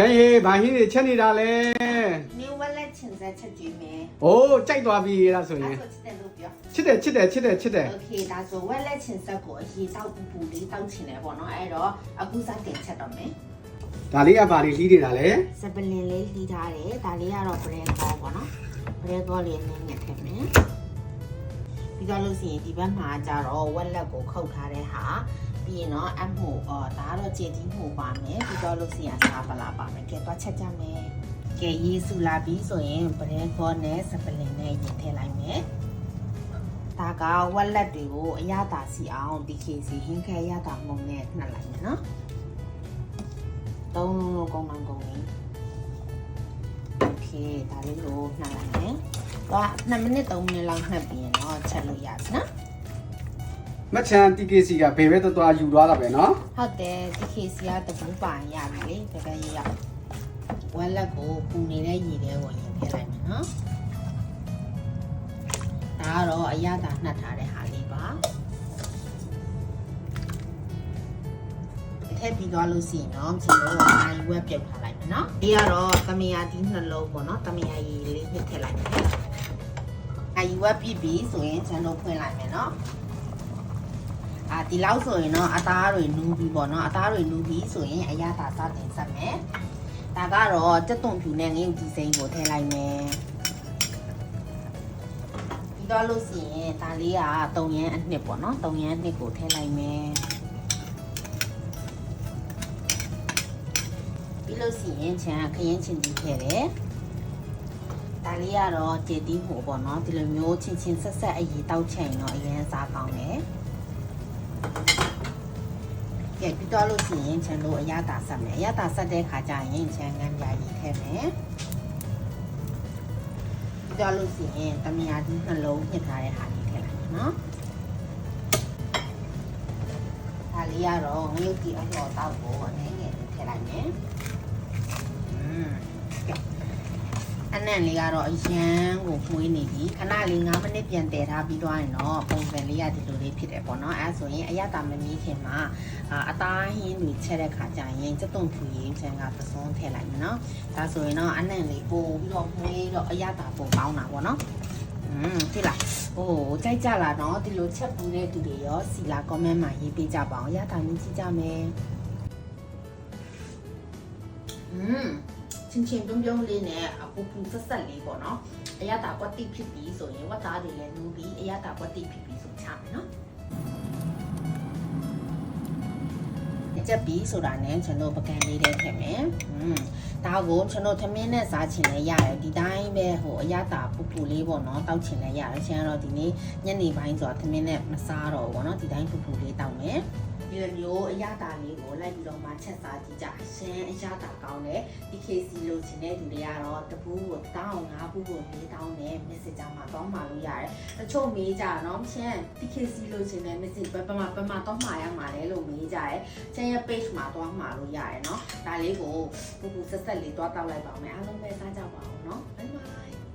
ခဲရေဘာဟင်းတွေချက်နေတာလဲမျိုးဝက်လက်ချင်စားချက်ကြည့်မယ်အိုးကြိုက်သွားပြီလားဆိုရင်အဲ့ဒါချက်တယ်လို့ပြော ချစ်တယ်ချစ်တယ်ချစ်တယ်ချစ်တယ် Okay ဒါဆိုဝက်လက်ချင်စက်ကိုအရေးတောက်ပူပူလေးတောက်ချင်တယ်ပေါ့နော်အဲ့တော့အခုစတင်ချက်တော့မယ်ဒါလေးကဘာလေးလီးနေတာလဲစပလင်လေးလှီးထားတယ်ဒါလေးကတော့ဘရဲကောပေါ့နော်ဘရဲကောလေးနည်းနည်းထည့်မယ်ပြီးတော့လို့ရှိရင်ဒီဘက်မှာကျတော့ဝက်လက်ကိုခုတ်ထားတဲ့ဟာ ပြီးရင်တော့အမှုအော်ဒါကတော့ကြည်တီးမှုပါမယ်ပြီးတော့လို့ရှိရင်စားပလာပါမယ်ကဲတော့ချက်ကြမယ်ကဲရေးစုလာပြီးဆိုရင်ဘရဲကောနဲ့စပလင်နဲ့ရင်ထည့်လိုက်မယ်ဒါကဝက်လက်တွေကိုအရသာစီအောင်ဒီခေစီဟင်းခဲအရသာမုံနဲ့နှက်လိုက်မယ်နော်။သုံးလုံးလုံးကောင်းကောင်းကောင်းလေး။ Okay ဒါလေးကိုနှက်လိုက်မယ်။တော့2မိနစ်3မိနစ်လောက်နှက်ပြီးရင်တော့ချက်လို့ရပြီနော်။ မချန် TKC ကဘယ်ဘက်သွားသွားယူသွားတာပဲနော်။ဟုတ်တယ်ဒီခေစီကတပူပိုင်ရပြီလေတကယ်ရရ။ဝက်လက်ကိုပူနေတဲ့ရည်တွေကိုရင်ပြလိုက်မယ်နော်။ဒါကတော့အရသာနှက်ထားတဲ့ဟာလေးပါ။ထည့်ပြီးသွားလို့ရှိရင်တော့ကျွန်တော်တို့အာရီဝက်ပြုတ်ထားလိုက်မယ်နော်ဒီကတော့တမယာဒီနှလုံးပေါ့နော်တမယာရီလေးနှစ်ထည့်လိုက်မယ်အာရီဝက်ပြည့်ပြီဆိုရင်ကျွန်တော်ဖွင့်လိုက်မယ်နော် အာဒီလောက်ဆိုရင်တော့အသားတွေနူးပြီပေါ့နော်အသားတွေနူးပြီဆိုရင်အရသာစတင်ဆက်မယ်ဒါကတော့တက်သွန်ဖြူနဲ့ငရုတ်ဒီစိမ်းကိုထည့်လိုက်မယ်ပြီးတော့လို့ရှိရင်ဒါလေးကတုံရမ်းအနှစ်ပေါ့နော်တုံရမ်းအနှစ်ကိုထည့်လိုက်မယ်ပြီးလို့ရှိရင်ချန်ကခရင်ချင်းကြီးခဲ့တယ်။ဒါလေးကတော့ကြည်တီးဟိုပေါ့နော်ဒီလိုမျိုးချင်းချင်းဆက်ဆက်အရေးတောက်ချင်တော့အရင်စားကောင်းတယ်။ ကဲပြီးတော့လို့ရှိရင်ချန်တို့အရသာဆက်မယ်။အရသာဆက်တဲ့ခါကျရင်ချန်ငံပြာကြီးထည့်မယ်။ပြီးတော့လို့ရှိရင်တမယာဒီနှလုံးညှစ်ထားတဲ့ဟာလေးထည့်လိုက်မယ်နော်။ဒါလေးကတော့ငရုတ်တီအလှော်တောက်ကိုအနေငယ်လေးထည့်လိုက်မယ်။ နံ့လေးကတော့အရန်ကိုဖွေးနေပြီခဏလေး9မိနစ်ပြန်တည်ထားပြီးသွားရင်တော့ပုံစံလေးကဒီလိုလေးဖြစ်တယ်ပေါ့နော်အဲဒါဆိုရင်အရသာမမီးခင်မှာအာအသားဟင်းတွေချက်တဲ့ခါကျရင်စက်သွန်ဖြူရင်းချန်ကပစုံထည့်လိုက်မယ်နော်ဒါဆိုရင်တော့အနံ့လေးပို့ပြီးတော့ဖွေးတော့အရသာပုံကောင်းတာပေါ့နော်อืมဒီလားဟိုကြိုက်ကြလားနော်ဒီလိုချက်ပူတဲ့သူတွေရောစီလာ comment မှာရေးပေးကြပါအောင်အရသာမြင်ကြည့်ကြမယ်อืม ချင်းချင်းပြုံးပြုံးလေးနဲ့အပူပူဆက်ဆက်လေးပေါ့နော်အရသာကွက်တိဖြစ်ပြီးဆိုရင်ဝတ်သားတွေလည်းနူးပြီးအရသာကွက်တိဖြစ်ပြီးဆိုချမယ်နော်ချက်ပြီးဆိုတာနဲ့ကျွန်တော်ပကံလေးတွေထည့်မယ်။อืมဒါကိုကျွန်တော်သမင်းနဲ့စားချင်လည်းရတယ်ဒီတိုင်းပဲဟိုအရသာပူပူလေးပေါ့နော်တောက်ချင်လည်းရတယ်။ရှင်ကတော့ဒီနေ့ညနေပိုင်းဆိုတာသမင်းနဲ့မစားတော့ဘူးပေါ့နော်ဒီတိုင်းပူပူလေးတောက်မယ်။ ဒီလိုမျိုးအရသာလေးကိုလိုက်ပြီးတော့မှချက်စားကြည့်ကြ။ရှင်အရသာကောင်းတယ်။ DKC လို့ချင်တဲ့သူတွေကတော့တပူးကိုတောင်းငါးပူးကို၄တောင်းနဲ့ message မှာတောင်းမှလို့ရတယ်။တချို့မေးကြတော့ရှင် DKC လို့ချင်တဲ့ message ပပမပမတောင်းမှရမှာလဲလို့မေးကြတယ်။ချင်ရဲ့ page မှာတောင်းမှလို့ရတယ်နော်။ဒါလေးကိုပူပူဆက်ဆက်လေးတွားတောက်လိုက်ပါမယ်။အားလုံးပဲစားကြပါအောင်နော်။ Bye bye